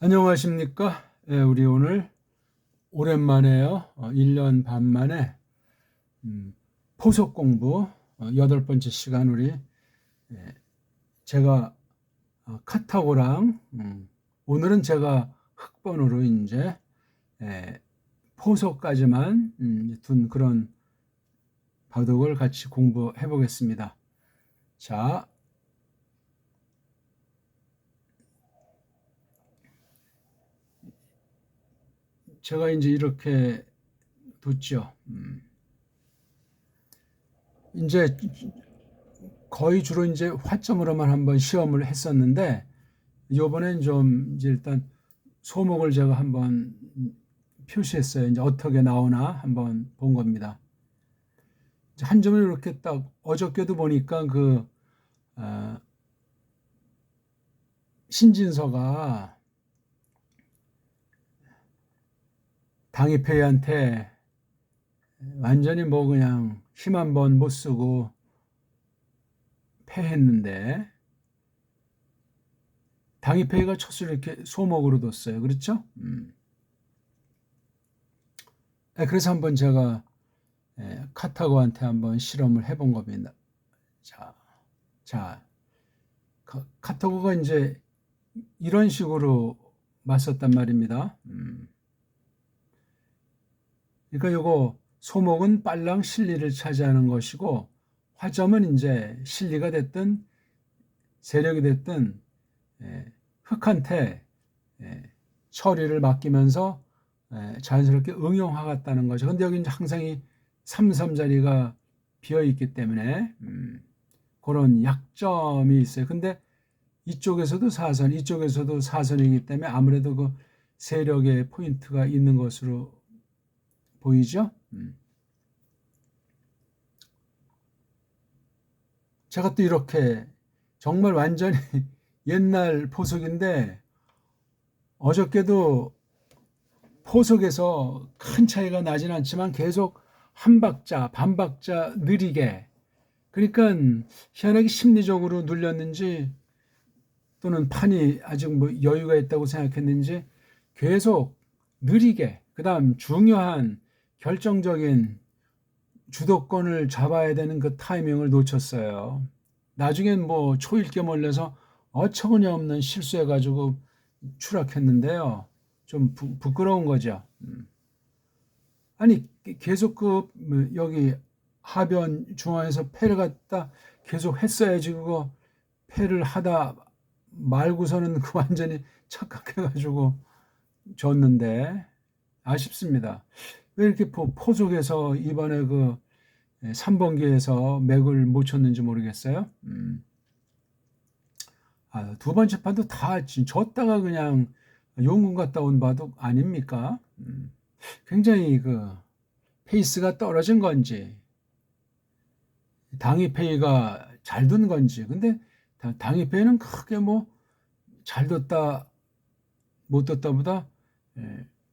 안녕하십니까? 예, 우리 오늘 오랜만에요. 어, 1년 반 만에 음, 포석 공부 어, 여덟 번째 시간 우리 예, 제가 어, 카타고랑 음, 오늘은 제가 흑번으로 이제 예, 포석까지만 음, 둔 그런 바둑을 같이 공부해 보겠습니다. 자, 제가 이제 이렇게 뒀죠. 음. 이제 거의 주로 이제 화점으로만 한번 시험을 했었는데 요번엔 좀 이제 일단 소목을 제가 한번 표시했어요. 이제 어떻게 나오나 한번 본 겁니다. 한 점을 이렇게 딱 어저께도 보니까 그 어, 신진서가 당이페이한테 완전히 뭐 그냥 힘 한 번 못 쓰고 패했는데 당이페이가 첫수를 이렇게 소목으로 뒀어요. 그렇죠? 음. 네, 그래서 한번 제가 예, 카타고한테 한번 실험을 해본 겁니다. 자, 자, 카타고가 이제 이런 식으로 맞섰단 말입니다. 음. 그러니까 요거 소목은 빨랑 실리를 차지하는 것이고 화점은 이제 실리가 됐든 세력이 됐든 예, 흑한테 예, 처리를 맡기면서 예, 자연스럽게 응용하겠다는 거죠. 근데 여기 이제 항상 이 3, 3 자리가 비어 있기 때문에 음, 그런 약점이 있어요. 근데 이쪽에서도 사선, 이쪽에서도 사선이기 때문에 아무래도 그 세력의 포인트가 있는 것으로 보이죠? 음. 제가 또 이렇게 정말 완전히 옛날 포석인데 어저께도 포석에서 큰 차이가 나진 않지만 계속 한 박자, 반 박자 느리게 그러니까 희한하게 심리적으로 눌렸는지 또는 판이 아직 뭐 여유가 있다고 생각했는지 계속 느리게 그 다음 중요한 결정적인 주도권을 잡아야 되는 그 타이밍을 놓쳤어요. 나중엔 뭐 초일게 몰려서 어처구니 없는 실수해가지고 추락했는데요. 좀 부, 부끄러운 거죠. 음. 아니 계속 그뭐 여기 하변 중앙에서 패를 갖다 계속 했어야지 그거 패를 하다 말고서는 그 완전히 착각해가지고 졌는데 아쉽습니다. 왜 이렇게 포, 포속에서 이번에 그 3번기에서 맥을 못 쳤는지 모르겠어요. 음. 아, 두 번째 판도 다 졌다가 그냥 용군 갔다 온 바둑 아닙니까? 음. 굉장히 그 페이스가 떨어진 건지 당이 페이가 잘 둔 건지 근데 당이 페이는 크게 뭐 잘 뒀다 못 뒀다보다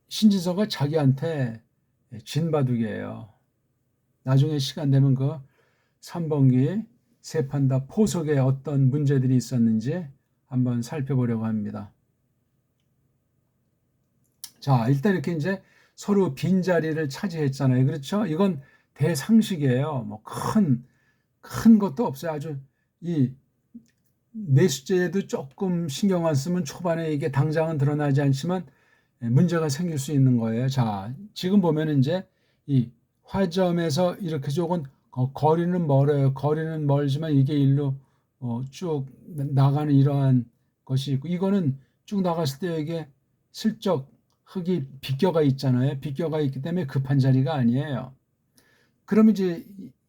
신진서가 자기한테 진바둑이에요. 나중에 시간 되면 그 3번기 세판 다 포석에 어떤 문제들이 있었는지 한번 살펴보려고 합니다. 자, 일단 이렇게 이제 서로 빈자리를 차지했잖아요. 그렇죠? 이건 대상식이에요. 뭐 큰, 큰 것도 없어요. 아주 이 내수제에도 조금 신경 안 쓰면 초반에 이게 당장은 드러나지 않지만 예, 문제가 생길 수 있는 거예요. 자, 지금 보면 이제 이 화점에서 이렇게 조금 거리는 멀어요. 거리는 멀지만 이게 일로 어, 쭉 나가는 이러한 것이 있고 이거는 쭉 나갔을 때 이게 슬쩍 흙이 비껴가 있잖아요. 비껴가 있기 때문에 급한 자리가 아니에요. 그러면 이제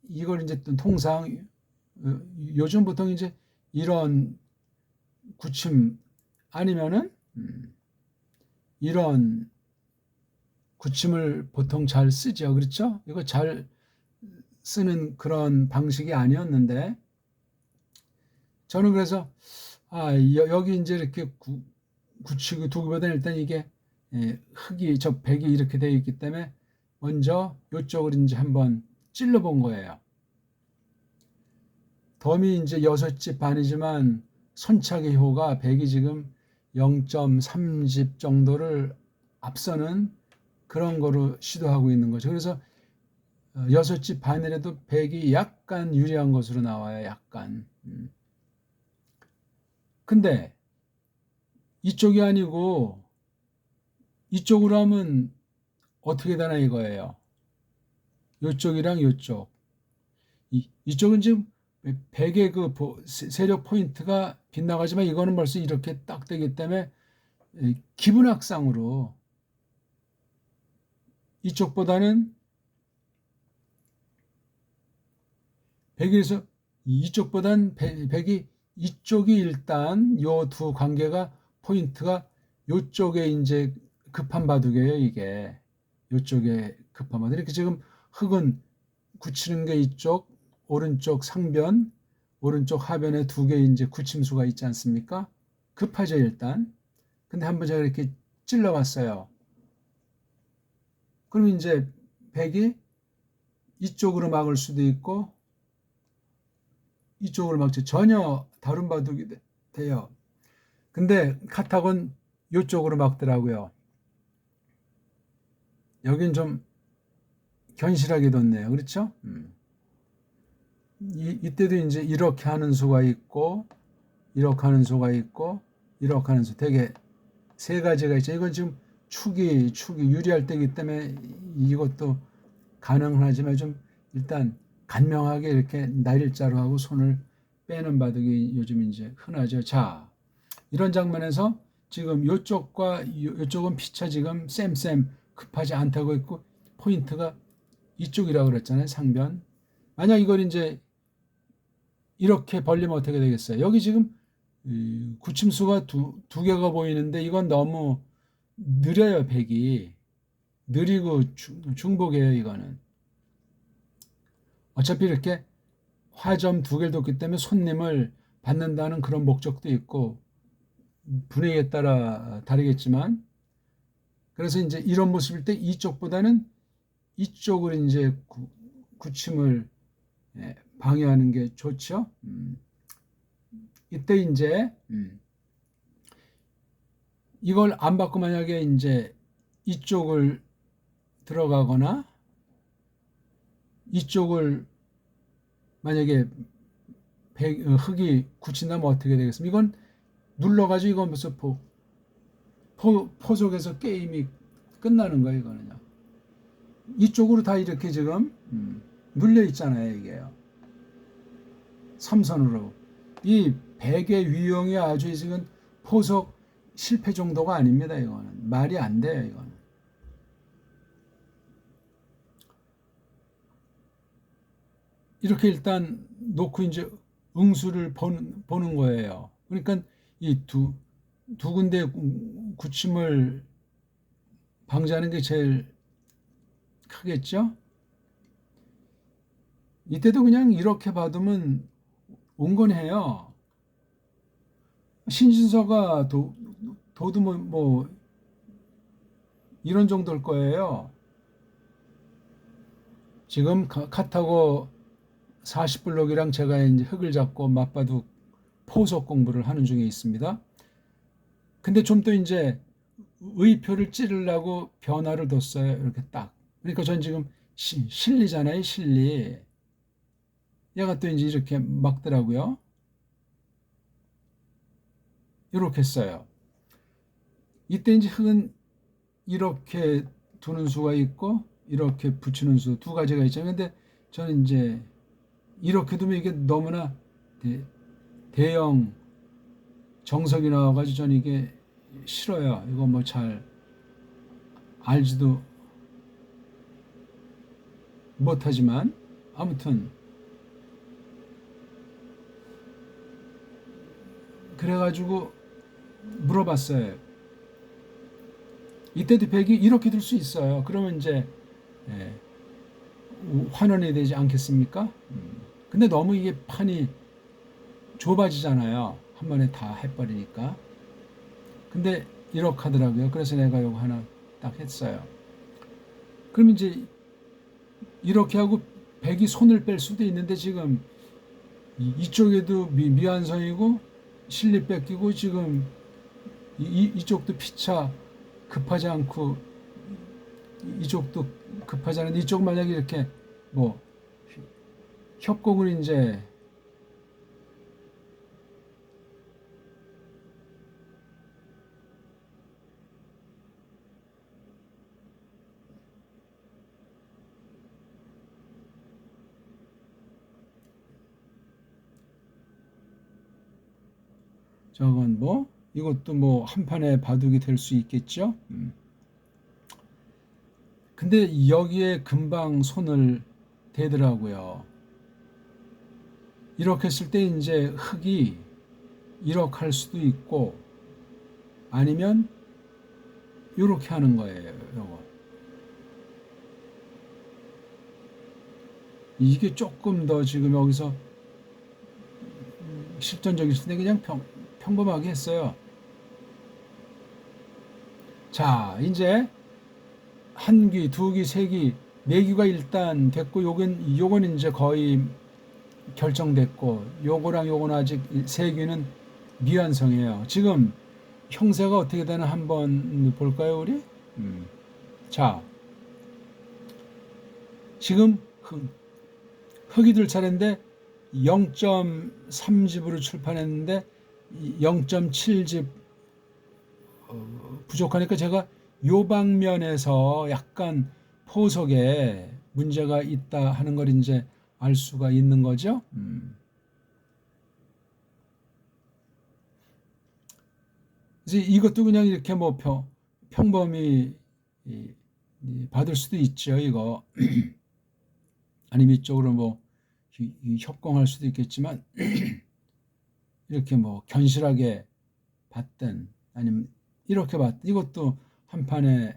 이걸 이제 통상 어, 요즘 보통 이제 이런 구침 아니면은 음, 이런 구침을 보통 잘 쓰죠. 그렇죠? 이거 잘 쓰는 그런 방식이 아니었는데 저는 그래서 아 여 기 이제 이렇게 구, 구치고 두기보다 일단 이게 예, 흙이 저 백이 이렇게 되어 있기 때문에 먼저 이쪽을 이제 한번 찔러 본 거예요. 덤이 이제 여섯 집 반이지만 선착의 효가 백이 지금 0.30 정도를 앞서는 그런 거로 시도하고 있는 거죠. 그래서 어, 여섯 집 반이라도 100이 약간 유리한 것으로 나와요. 약간. 음. 근데 이쪽이 아니고 이쪽으로 하면 어떻게 되나 이거예요. 이쪽이랑 이쪽. 이, 이쪽은 지금 100의 그 세력 포인트가 빗나가지만 이거는 벌써 이렇게 딱 되기 때문에 이 기분학상으로 이쪽보다는 100에서 이쪽보단 100이 이쪽이 일단 요 두 관계가 포인트가 요쪽에 이제 급한 바둑이에요 이게. 요쪽에 급한 바둑. 이렇게 지금 흙은 굳히는 게 이쪽 오른쪽 상변 오른쪽 하변에 두개 이제 굳힘수가 있지 않습니까 급하죠 일단 근데 한번 제가 이렇게 찔러봤어요 그럼 이제 백이 이쪽으로 막을 수도 있고 이쪽으로 막지 전혀 다른 바둑이 돼- 돼요. 근데 카탁은 이쪽으로 막더라고요. 여긴 좀 견실하게 뒀네요. 그렇죠? 음. 이, 이때도 이제 이렇게 하는 수가 있고 이렇게 하는 수가 있고 이렇게 하는 수 되게 세 가지가 있죠. 이건 지금 축이 축이 유리할 때이기 때문에 이것도 가능하지만 좀 일단 간명하게 이렇게 날일자로 하고 손을 빼는 바둑이 요즘 이제 흔하죠. 자, 이런 장면에서 지금 이쪽과 이쪽은 피차 지금 쌤쌤 급하지 않다고 했고 포인트가 이쪽이라고 그랬잖아요. 상변. 만약 이걸 이제 이렇게 벌리면 어떻게 되겠어요? 여기 지금 이 구침수가 두, 두 개가 보이는데 이건 너무 느려요, 백이. 느리고 중- 중복이에요, 이거는. 어차피 이렇게 화점 두 개를 뒀기 때문에 손님을 받는다는 그런 목적도 있고 분위기에 따라 다르겠지만 그래서 이제 이런 모습일 때 이쪽보다는 이쪽으로 이제 구, 구침을 예, 방해하는 게 좋죠. 음. 이때 이제 음. 이걸 안 받고 만약에 이제 이쪽을 들어가거나 이쪽을 만약에 백, 어, 흙이 굳힌다면 어떻게 되겠습니까? 이건 눌러가지고 이건 무슨 포, 포, 포 속에서 게임이 끝나는 거예요, 이거는요. 이쪽으로 다 이렇게 지금 음, 눌려 있잖아요, 이게요. 삼선으로. 이 백의 위용이 아주 지금 포석 실패 정도가 아닙니다, 이거는. 말이 안 돼요, 이거는. 이렇게 일단 놓고 이제 응수를 보는, 보는 거예요. 그러니까 이 두, 두 군데 구침을 방지하는 게 제일 크겠죠? 이때도 그냥 이렇게 받으면 온건해요. 신진서가 도, 도도 뭐, 뭐 이런 정도일 거예요. 지금 카- 카타고 40블록이랑 제가 이제 흙을 잡고 맞바둑 포석 공부를 하는 중에 있습니다. 근데 좀더 이제 의표를 찌르려고 변화를 뒀어요. 이렇게 딱. 그러니까 전 지금 시, 실리잖아요. 실리. 얘가 또 이제 이렇게 막더라고요. 이렇게 했어요. 이때 이제 흙은 이렇게 두는 수가 있고 이렇게 붙이는 수 두 가지가 있죠. 근데 저는 이제 이렇게 두면 이게 너무나 대, 대형 정석이 나와가지고 저는 이게 싫어요. 이거 뭐 잘 알지도 못하지만 아무튼 그래가지고 물어봤어요. 이때도 백이 이렇게 들 수 있어요. 그러면 이제 예, 환원이 되지 않겠습니까? 음. 근데 너무 이게 판이 좁아지잖아요. 한 번에 다 해버리니까. 근데 이렇게 하더라고요. 그래서 내가 이거 하나 딱 했어요. 그럼 이제 이렇게 하고 백이 손을 뺄 수도 있는데 지금 이- 이쪽에도 미, 미완성이고 실리 뺏기고 지금 이, 이- 이쪽도 피차 급하지 않고 이- 이쪽도 급하지 않은데 이쪽 만약에 이렇게 뭐 협곡을 이제 저건 뭐 이것도 뭐 한판의 바둑이 될 수 있겠죠. 음. 근데 여기에 금방 손을 대더라고요. 이렇게 했을 때 이제 흙이 이렇게 할 수도 있고 아니면 이렇게 하는 거예요. 요거. 이게 조금 더 지금 여기서 실전적일 수도 그냥 평, 평범하게 했어요. 자, 이제 한 귀, 두 귀, 세 귀, 네 귀가 일단 됐고 요건 요건 이제 거의 결정됐고 요거랑 요거는 아직 세 귀는 미완성이에요. 지금 형세가 어떻게 되나 한번 볼까요, 우리? 음. 자, 지금 흑, 흑이 들 차례인데 0.3집으로 출판했는데 0.7집 어, 부족하니까 제가 요 방면에서 약간 포석에 문제가 있다 하는 걸 이제 알 수가 있는 거죠. 음. 이제 이것도 그냥 이렇게 뭐 평, 평범히 이, 이 받을 수도 있죠. 이거 아니면 이쪽으로 뭐 협공할 수도 있겠지만 이렇게 뭐 견실하게 받든 아니면 이렇게 받든 이것도 한 판의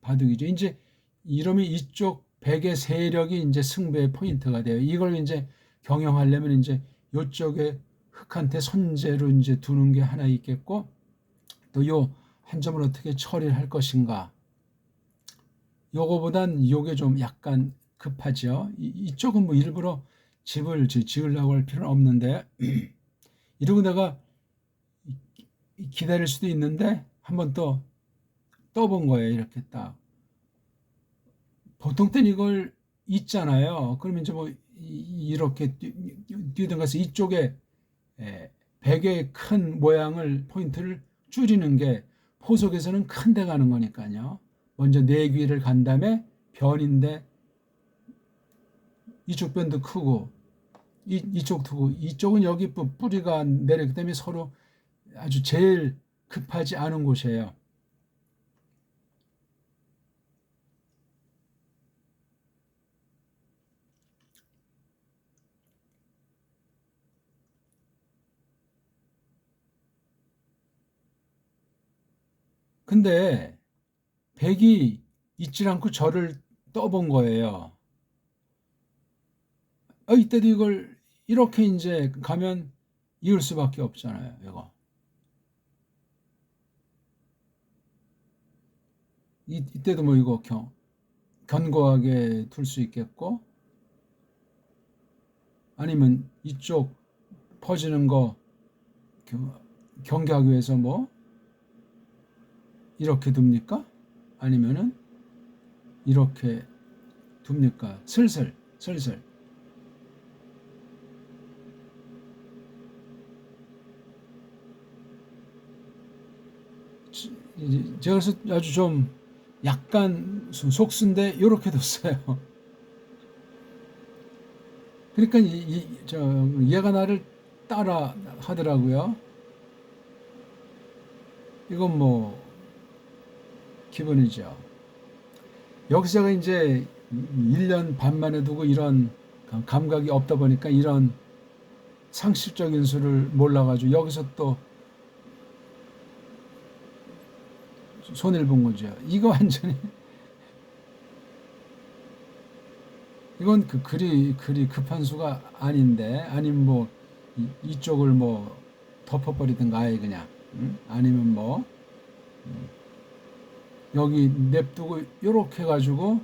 바둑이죠. 이제 이러면 이쪽 백의 세력이 이제 승부의 포인트가 돼요. 이걸 이제 경영하려면 이제 요쪽에 흑한테 선제로 이제 두는 게 하나 있겠고 또 요 한 점을 어떻게 처리를 할 것인가. 요거보단 요게 좀 약간 급하죠. 이, 이쪽은 뭐 일부러 집을 지- 지으려고 할 필요는 없는데 이러고 내가 기다릴 수도 있는데 한번 또 떠본 거예요. 이렇게 딱. 보통 때는 이걸 있잖아요. 그러면 이제 뭐 이- 이렇게 뛰- 뛰든 가서 이쪽에 에, 백의 큰 모양을 포인트를 줄이는 게 포석에서는 큰 데 가는 거니까요. 먼저 네 귀를 간 다음에 변인데 이쪽 변도 크고 이, 이쪽 두고 이쪽은 여기 뿌- 뿌리가 내려기 때문에 서로 아주 제일 급하지 않은 곳이에요. 근데 백이 있질 않고 저를 떠본 거예요. 아, 이때도 이걸 이렇게 이제 가면 이을 수밖에 없잖아요. 이거. 이, 이때도 뭐 이거 경, 견고하게 둘 수 있겠고 아니면 이쪽 퍼지는 거 경- 경계하기 위해서 뭐 이렇게 둡니까? 아니면은 이렇게 둡니까? 슬슬 슬슬 지- 이 제 제가 그래서 아주 좀 약간 속수인데 이렇게 뒀어요. 그러니까 이, 이- 저 얘가 나를 따라 하더라고요. 이건 뭐 기본이죠. 여기서 제가 이제 1년 반 만에 두고 이런 감각이 없다 보니까 이런 상식적인 수를 몰라가지고 여기서 또 손해를 본 거죠. 이거 완전히 이건 그 그리 그리 급한 수가 아닌데 아니면 뭐 이, 이쪽을 뭐 덮어버리든가 아예 그냥 응? 아니면 뭐 음, 여기 냅두고 요렇게 해가지고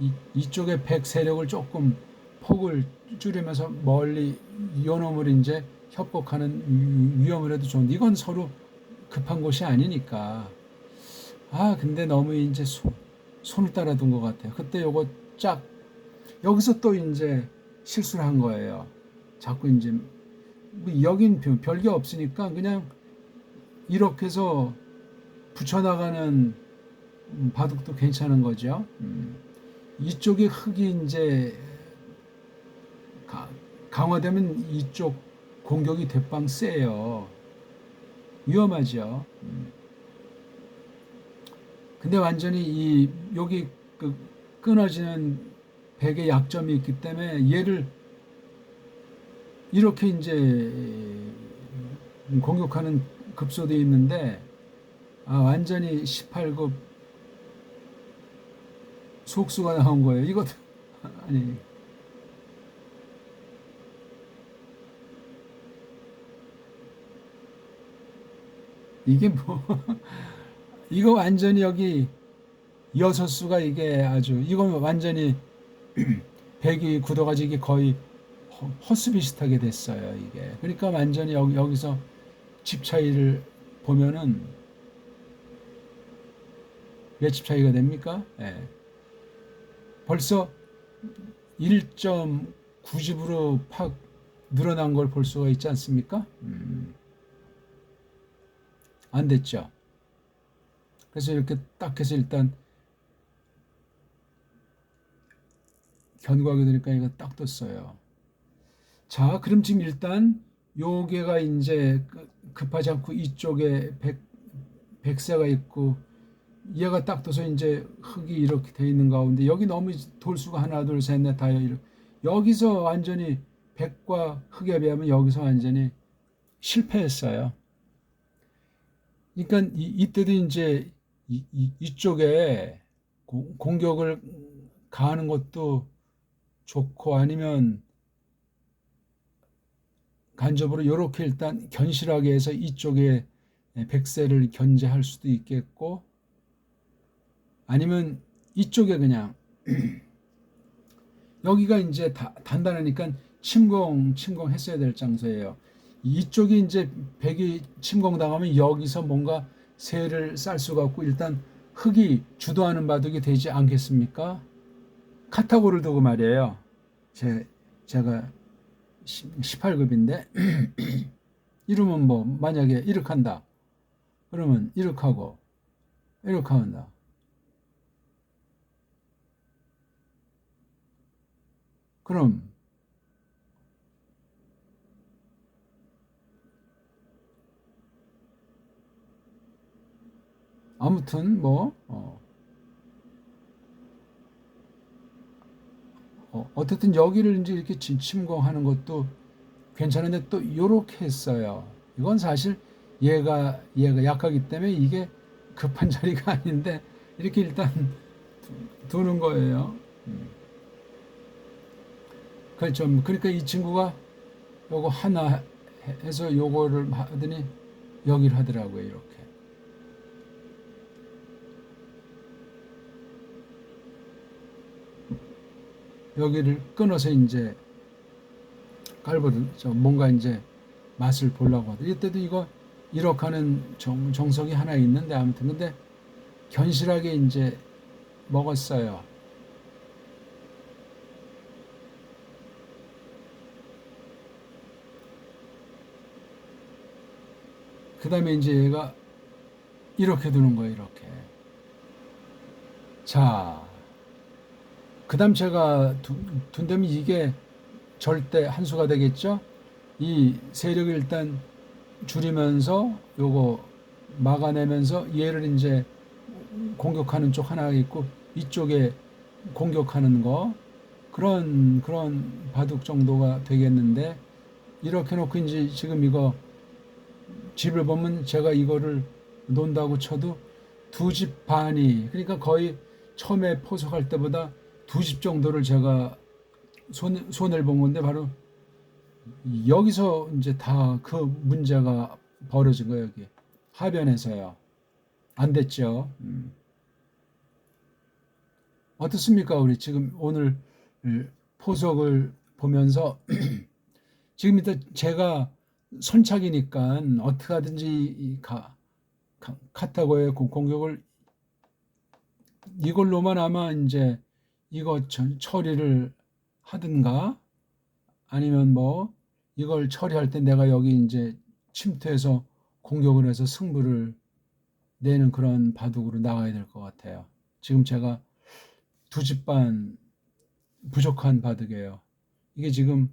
이, 이쪽에 백 세력을 조금 폭을 줄이면서 멀리 요놈을 이제 협곡하는 위- 위험을 해도 좋은데 이건 서로 급한 곳이 아니니까. 아, 근데 너무 이제 손, 손을 따라 둔 것 같아요. 그때 요거 쫙, 여기서 또 이제 실수를 한 거예요. 자꾸 이제, 뭐 여긴 별- 별게 없으니까 그냥 이렇게 해서 붙여나가는 음, 바둑도 괜찮은 거죠. 음. 이쪽에 흙이 이제 가- 강화되면 이쪽 공격이 대빵 세요. 위험하죠. 음. 근데 완전히 이 여기 그 끊어지는 백의 약점이 있기 때문에 얘를 이렇게 이제 공격하는 급소도 있는데 아 완전히 18급 속수가 나온 거예요. 이것도 아니 이게 뭐 이거 완전히 여기 여섯 수가 이게 아주 이건 완전히 백이 굳어가지고 거의 허- 허수 비슷하게 됐어요 이게 그러니까 완전히 여기, 여기 서 집 차이를 보면은 몇 집 차이가 됩니까? 예. 벌써 1.9집으로 팍 늘어난 걸 볼 수가 있지 않습니까? 음. 안 됐죠. 그래서 이렇게 딱 해서 일단 견고하게 되니까 이거 딱 떴어요. 자, 그럼 지금 일단 요게가 이제 그- 급하지 않고 이쪽에 백, 백세가 있고 얘가 딱 떠서 이제 흙이 이렇게 돼 있는 가운데 여기 너무 돌수가 하나 둘 셋 넷 다 이렇게 여기서 완전히 백과 흙에 비하면 여기서 완전히 실패했어요. 그러니까 이, 이때도 이제 이, 이, 이쪽에 고- 공격을 가하는 것도 좋고 아니면 간접으로 이렇게 일단 견실하게 해서 이쪽에 백세를 견제할 수도 있겠고 아니면 이쪽에 그냥 여기가 이제 다, 단단하니까 침공 침공 했어야 될 장소예요. 이쪽이 이제 백이 침공당하면 여기서 뭔가 새를 쌀 수가 없고 일단 흙이 주도하는 바둑이 되지 않겠습니까? 카타고를 두고 말이에요. 제 제가 18급인데 이러면 뭐 만약에 이렇게 한다. 그러면 이렇게 하고 이렇게 한다. 그럼 아무튼 뭐 어, 어, 어 쨌든 여기를 이제 이렇게 침- 침공하는 것도 괜찮은데 또 요렇게 했어요. 이건 사실 얘가 얘가 약하기 때문에 이게 급한 자리가 아닌데 이렇게 일단 두- 두는 거예요. 음. 그렇죠. 그러니까 이 친구가 요거 하나 해- 해서 요거를 하더니 여기를 하더라고요. 이렇게. 여기를 끊어서 이제 깔보든 저 뭔가 이제 맛을 보려고 하더 이때도 이거 이렇게 하는 정, 정석이 하나 있는데 아무튼 근데 견실하게 이제 먹었어요. 그 다음에 이제 얘가 이렇게 두는 거예요, 이렇게. 자, 그 다음 제가 두, 둔다면 이게 절대 한 수가 되겠죠? 이 세력을 일단 줄이면서 요거 막아내면서 얘를 이제 공격하는 쪽 하나 있고 이쪽에 공격하는 거 그런 그런 바둑 정도가 되겠는데 이렇게 놓고 이제 지금 이거 집을 보면 제가 이거를 논다고 쳐도 두 집 반이 그러니까 거의 처음에 포석할 때보다 두 집 정도를 제가 손, 손을 본 건데 바로 여기서 이제 다 그 문제가 벌어진 거예요 여기. 하변에서요. 안 됐죠. 음. 어떻습니까 우리 지금 오늘 포석을 보면서? 지금 일단 제가 선착이니까 어떻게 하든지 가 카- 카타고의 공- 공격을. 이걸로만 아마 이제 이거 전- 처리를 하든가 아니면 뭐 이걸 처리할 때 내가 여기 이제 침투해서 공격을 해서 승부를 내는 그런 바둑으로 나가야 될 것 같아요. 지금 제가 두 집 반 부족한 바둑이에요. 이게 지금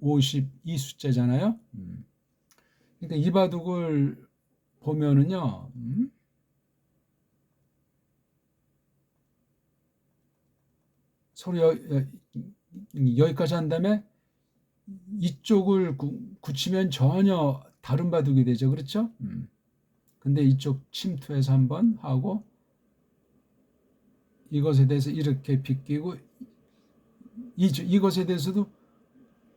52숫자잖아요. 음. 그러니까 이 바둑을 보면은요, 음? 서로 여, 여, 여 기까지 한 다음에 이쪽을 구, 굳히면 전혀 다른 바둑이 되죠. 그렇죠? 음. 근데 이쪽 침투해서 한번 하고 이것에 대해서 이렇게 비끼고 이, 이것에 대해서도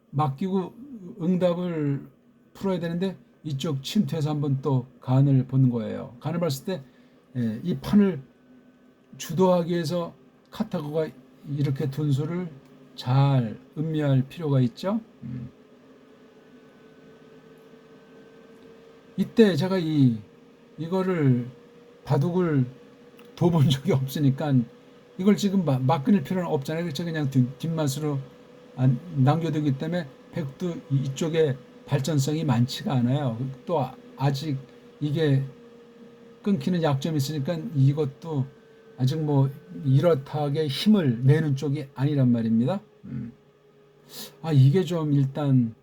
맡기고 응답을 풀어야 되는데 이쪽 침투해서 한번 또 간을 보는 거예요. 간을 봤을 때 이 판을 주도하기 위해서 카타고가 이렇게 둔 수를 잘 음미할 필요가 있죠. 음. 이때 제가 이 이거를 바둑을 둬본 적이 없으니까 이걸 지금 막, 막 끊을 필요는 없잖아요. 그렇죠? 그냥 뒷- 뒷맛으로 안- 남겨두기 때문에 백도 이쪽에 발전성이 많지가 않아요. 또 아- 아직 이게 끊기는 약점이 있으니까 이것도 아직 뭐 이렇다하게 힘을 내는 쪽이 아니란 말입니다. 음. 아 이게 좀 일단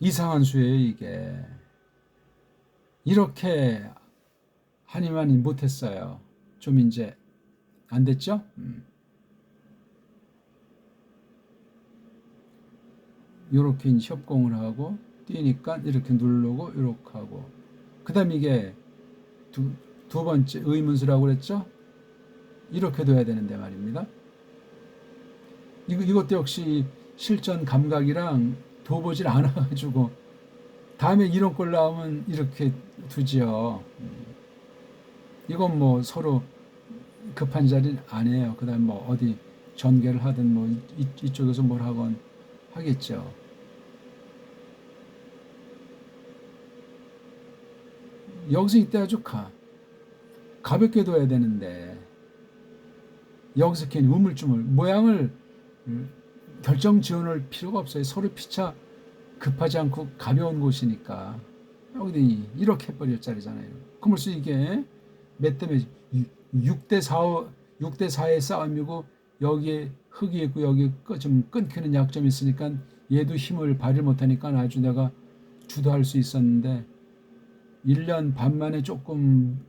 이상한 수예요 이게 이렇게 하니만 못했어요. 좀 이제 안 됐죠? 음. 요렇게 협공을 하고 뛰니까 이렇게 누르고 이렇게 하고 그 다음 이게 두, 두 번째 의문수라고 그랬죠? 이렇게 둬야 되는데 말입니다. 이거, 이것도 역시 실전 감각이랑 둬보질 않아가지고 다음에 이런 걸 나오면 이렇게 두지요. 음. 이건 뭐 서로 급한 자리는 아니에요. 그 다음 뭐 어디 전개를 하든 뭐 이, 이쪽에서 뭘 하건 하겠죠. 여기서 이때 아주 가, 가볍게 둬야 되는데 여기서 우물쭈물 모양을 음, 결정 지어놓을 필요가 없어요. 서로 피차 급하지 않고 가벼운 곳이니까 여기 이렇게 해버릴 자리잖아요. 그러면서 이게 몇 대 몇 6대 4 6대 4의 싸움이고 여기에 흙이 있고 여기 좀 끊기는 약점이 있으니까 얘도 힘을 발휘 못하니까 아주 내가 주도할 수 있었는데 1년 반 만에 조금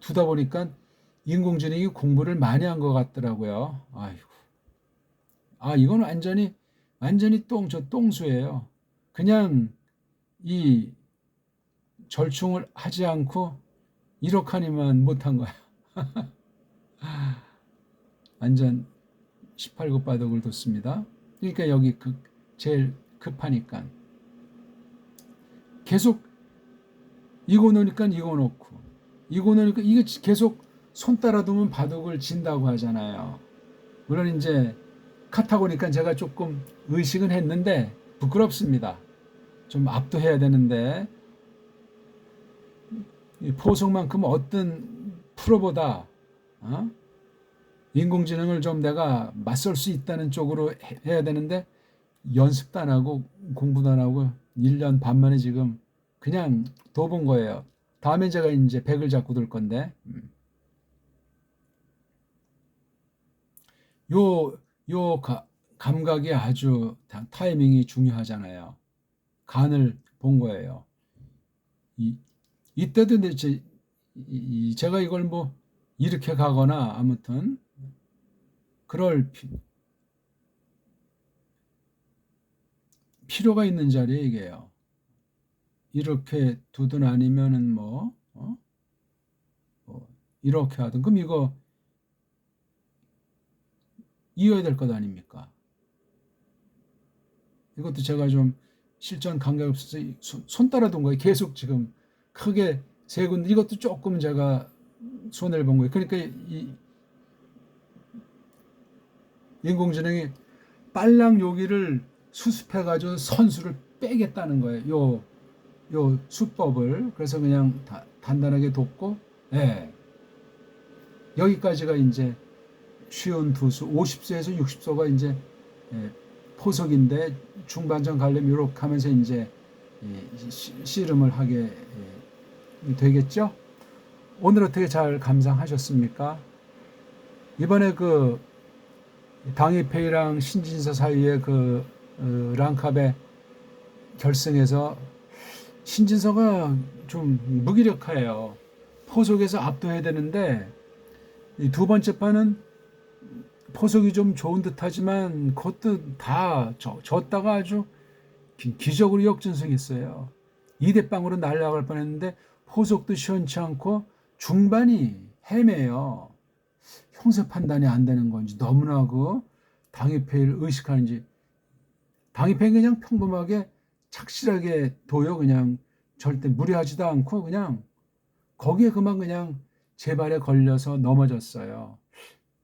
두다 보니까 인공지능이 공부를 많이 한 것 같더라고요. 아이고. 아, 이건 완전히, 완전히 똥, 저 똥수예요. 그냥 이 절충을 하지 않고 이렇게 하니만 못한 거야. 완전 18급 바둑을 뒀습니다. 그러니까 여기 그 제일 급하니까. 계속 이거 놓으니까 이거 놓고 이거 놓으니까 이게 계속 손 따라 두면 바둑을 진다고 하잖아요. 물론 이제 카타고니까 제가 조금 의식은 했는데 부끄럽습니다. 좀 압도해야 되는데 포석만큼 어떤 프로보다 어? 인공지능을 좀 내가 맞설 수 있다는 쪽으로 해야 되는데 연습도 안 하고 공부도 안 하고 1년 반 만에 지금 그냥 둬본 거예요. 다음에 제가 이제 백을 잡고 둘 건데 요, 요 가, 감각이 아주 타이밍이 중요하잖아요. 간을 본 거예요. 이, 이때도 이제 이, 제가 이걸 뭐 이렇게 가거나 아무튼 그럴 피, 필요가 있는 자리에 이게요. 이렇게 두든 아니면은 뭐, 어? 뭐 이렇게 하든 그럼 이거 이어야 될 것 아닙니까? 이것도 제가 좀 실전 감각이 없어서 손, 손 따라 둔 거예요. 계속 지금 크게 세 군데 이것도 조금 제가 손해를 본 거예요. 그러니까 이 인공지능이 빨랑 여기를 수습해 가지고 선수를 빼겠다는 거예요. 요 요 수법을 그래서 그냥 다- 단단하게 돕고 예. 여기까지가 이제 쉬운 두수 50세에서 60소가 이제 예, 포석인데 중반전 가려면 이렇게 하면서 이제 예, 씨- 씨름을 하게 예, 되겠죠? 오늘 어떻게 잘 감상하셨습니까? 이번에 그 당이페이랑 신진서 사이에 그 어, 랑캅의 결승에서 신진서가 좀 무기력해요. 포석에서 압도해야 되는데 이두 번째 판은 포석이 좀 좋은 듯하지만 그것도 다 져- 졌다가 아주 기- 기적으로 역전승했어요. 2대 빵으로 날아갈 뻔했는데 포석도 시원치 않고 중반이 헤매요. 형사 판단이 안 되는 건지 너무나 그 당위패를 의식하는지 당위패는 그냥 평범하게 착실하게 둬요. 그냥 절대 무리하지도 않고 그냥 거기에 그만 그냥 제 발에 걸려서 넘어졌어요.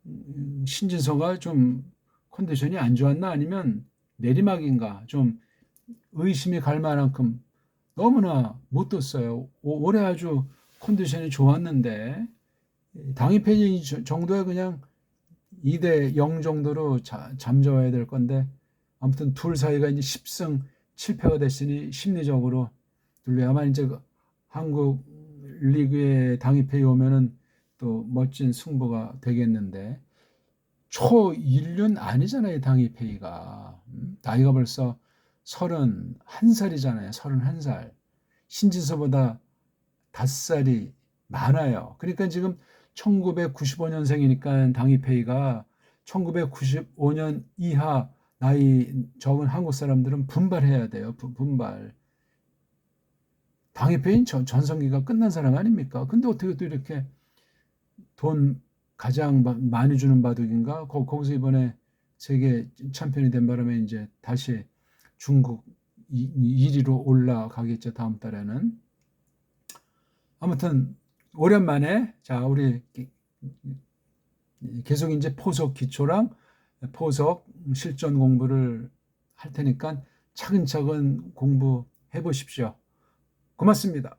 음, 신진서가 좀 컨디션이 안 좋았나 아니면 내리막인가 좀 의심이 갈 만큼 너무나 못 뒀어요. 오- 올해 아주 컨디션이 좋았는데 당위팬이 정도에 그냥 2대 0 정도로 자- 잠재워야 될 건데 아무튼 둘 사이가 이제 10승 7패가 됐으니 심리적으로 둘레 아마 이제 그 한국 리그에 당위패이 오면은 또 멋진 승부가 되겠는데 초일륜 아니잖아요 당위패이가 음, 나이가 벌써 31살이잖아요 31살 신진서보다 5살이 많아요 그러니까 지금 1995년생이니까 당위페이가 1995년 이하 나이 적은 한국 사람들은 분발해야 돼요. 분- 분발. 당위페인 전, 전성기가 끝난 사람 아닙니까? 근데 어떻게 또 이렇게 돈 가장 마- 많이 주는 바둑인가? 거, 거기서 이번에 세계 챔피언이 된 바람에 이제 다시 중국 1위로 올라가겠죠. 다음 달에는. 아무튼 오랜만에 자 우리 기- 계속 이제 포석 기초랑 포석 실전 공부를 할 테니까 차근차근 공부해 보십시오. 고맙습니다.